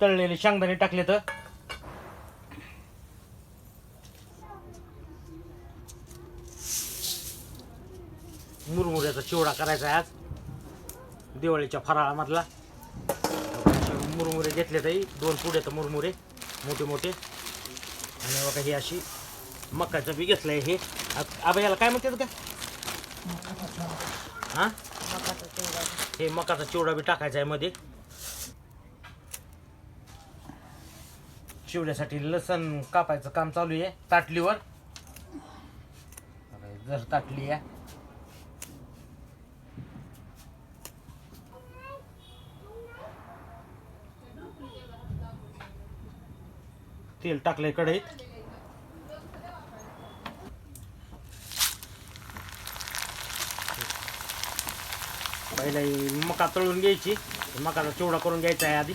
तळलेले शेंगदाणे टाकले तर मुरमुऱ्याचा चिवडा करायचा आहे आज. दिवाळीच्या फराळामधला. मुरमुरे घेतले तरी दोन पुढे तर मुरमुरे मोठे मोठे. आणि बघा ही अशी मकाचं बी घेतलं आहे हे आबा याला काय म्हणतात का? हां? हे मकाचा चिवडा बी टाकायचा आहे मध्ये. शिवण्यासाठी लसण कापायचं काम चालू आहे ताटलीवर. जर ताटली आहे. तेल टाकलंय कढईत. पहिला मका तळून घ्यायची. मकाचा चिवडा करून घ्यायचा आहे आधी.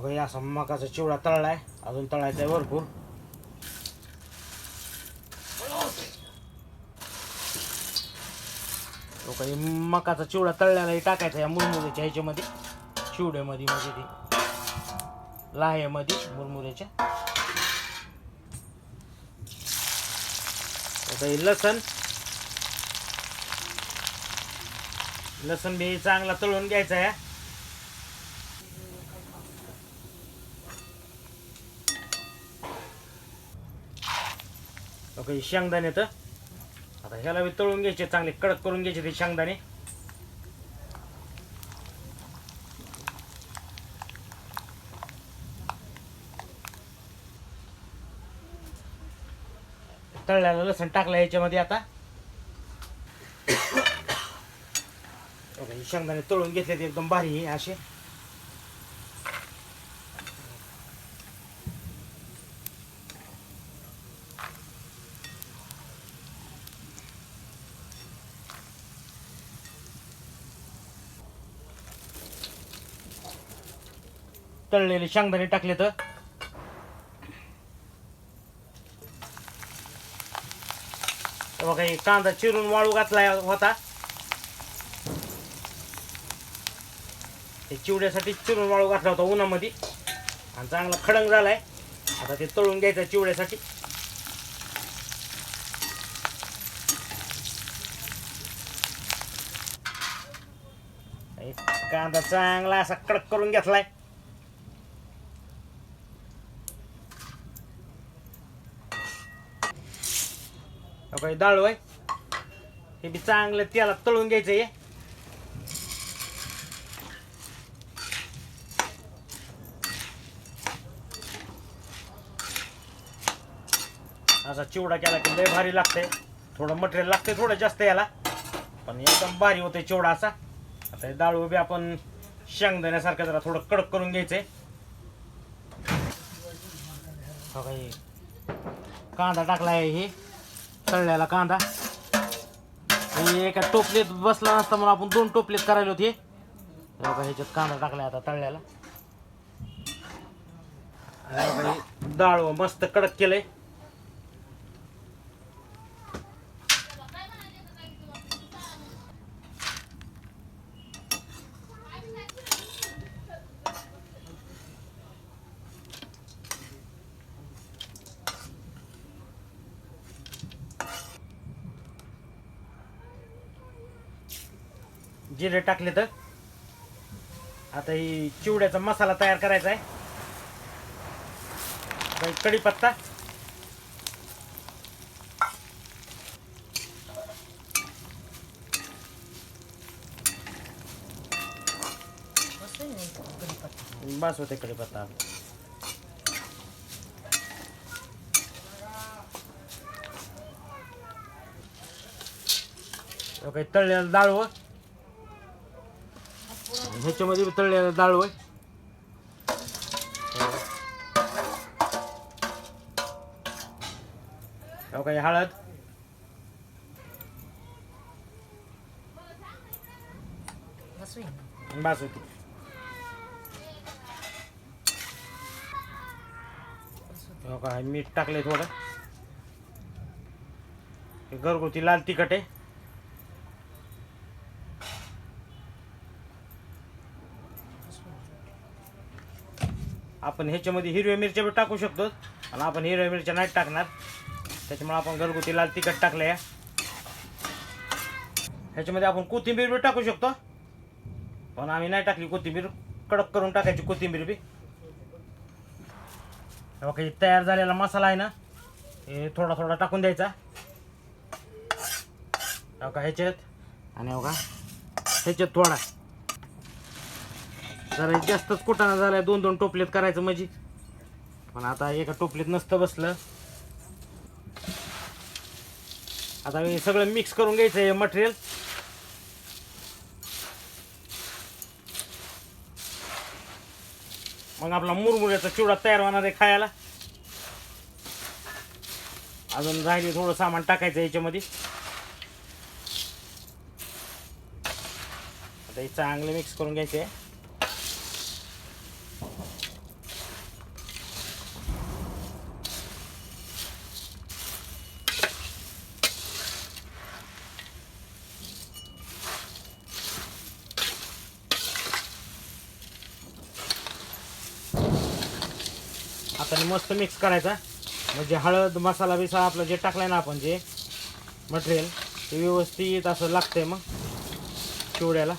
बघा या असा मकाचा चिवडा तळलाय. अजून तळायचा आहे भरपूर. तो काही मकाचा चिवडा तळल्यालाही टाकायचा या मुरमुऱ्याच्या ह्याच्यामध्ये. चिवड्यामध्ये म्हणजे ते. लाह्यामध्ये मुरमुऱ्याच्या. काही लसण. लसण बी चांगला तळून घ्यायचा आहे ओके शेंगदाणे तर. आता ह्याला बी तळून घ्यायचे चांगले कडक करून घ्यायचे ते शेंगदाणे. तळल्याला लसण टाकलं याच्यामध्ये आता. हे शेंगदाणे तळून घेतले ते एकदम भारी आहे असे. तळलेले शेंगदाणे टाकले तर? बघा हे कांदा चिरून वाळू घातला होता. हे चिवड्यासाठी चिरून वाळू घातला होता उन्हामध्ये. आणि चांगला खडंग झालाय. आता ते तळून घ्यायचं चिवड्यासाठी. कांदा चांगला असा कडक करून घेतलाय. काही डाळू आहे हे बी चांगलं त्याला तळून घ्यायचं आहे असा चिवडा केला की लय भारी लागतंय. थोडं मटेरियल लागतंय थोडं जास्त याला. पण एकदम भारी होतंय चिवडा असा. आता हे डाळू बी आपण शेंगदाण्यासारखं जरा थोडं कडक करून घ्यायचंय. कांदा टाकला आहे हे. तळल्याला कांदा. हे एका टोपलीत बसला नसता म्हणून आपण दोन टोपलीत करायला होते. बघा ह्याच्यात कांदा टाकलाय आता तळल्याला डाळ मस्त कडक केलंय. जिरे टाकले तर. आता ही चिवड्याचा मसाला तयार करायचा आहे कढीपत्ता. बस होते कढीपत्ता. काही तळलेलं डाळ हो. आणि ह्याच्यामध्ये बी तळलेलं डाळवं हे हो काही हळद? बस होती. हो मीठ टाकले थोडं. घरगुती लाल तिखट आहे. आपण ह्याच्यामध्ये हिरव्या मिरच्या बी टाकू शकतो. आणि आपण हिरव्या मिरच्या नाही टाकणार. त्याच्यामुळे आपण घरगुती लाल तिखट टाकलं या ह्याच्यामध्ये आपण कोथिंबीर बी टाकू शकतो. पण आम्ही नाही टाकली कोथिंबीर. कडक करून टाकायची कोथिंबीर बी. हे बघा, हे तयार झालेला मसाला आहे ना हे थोडा थोडा टाकून द्यायचा. ह्याच्यात. आणि बघा ह्याच्यात थोडा जरा जास्तच कुटाणा झालाय दोन दोन टोपलेत करायचं म्हणजे. पण आता एका टोपलीत नसतं बसलं. आता हे सगळं मिक्स करून घ्यायचं हे मटेरियल मग आपला मुरमुऱ्याचा चिवडा तयार होणार आहे खायला. अजून राहिले थोडं सामान टाकायचं याच्यामध्ये. आता हे चांगलं मिक्स करून घ्यायचे आहे. हाताने मस्त मिक्स करायचा. म्हणजे हळद मसाला बिसा आपलं जे टाकलंय ना आपण जे मटेरियल ते व्यवस्थित असं लागतंय मग चिवड्याला.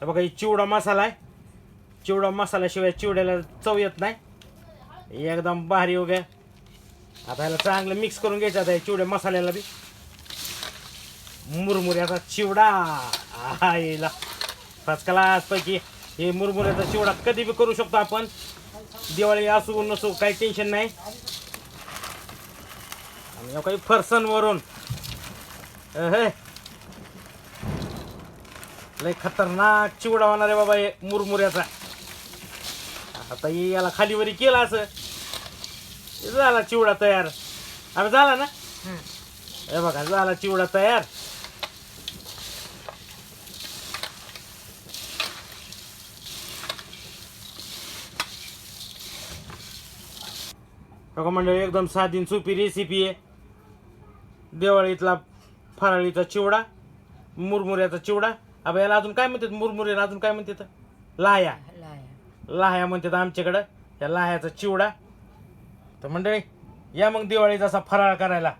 तर बघा ही चिवडा मसाला आहे. चिवडा मसाल्याशिवाय चिवड्याला चव येत नाही. एकदम भारी वगैरे आता ह्याला चांगलं मिक्स करून घ्यायचं आता चिवड्या मसाल्याला बी. मुरमुऱ्याचा चिवडा. आईला फर्स्ट क्लास पैकी. हे मुरमुऱ्याचा चिवडा कधी बी करू शकतो आपण. दिवाळी असो नसो काही टेन्शन नाही. आणि काही फरसन वरून. अहे. लय खतरनाक चिवडा होणार आहे बाबा हे मुरमुऱ्याचा. आता हे याला खालीवरी केलं असं. हे झाला चिवडा तयार. अरे झाला ना? हं. हे बघा झाला चिवडा तयार. बघा मंडळी एकदम साधी आणि सोपी रेसिपी आहे. दिवाळीतला फराळीचा चिवडा मुरमुऱ्याचा चिवडा. अब याला अजून काय म्हणतात? मुरमुऱ्याला अजून काय म्हणतात? लाया लाया. लाह्या म्हणतात आमच्याकडं. त्या लाह्याचा चिवडा. तर मंडळी या मग दिवाळीचा असा फराळ करायला.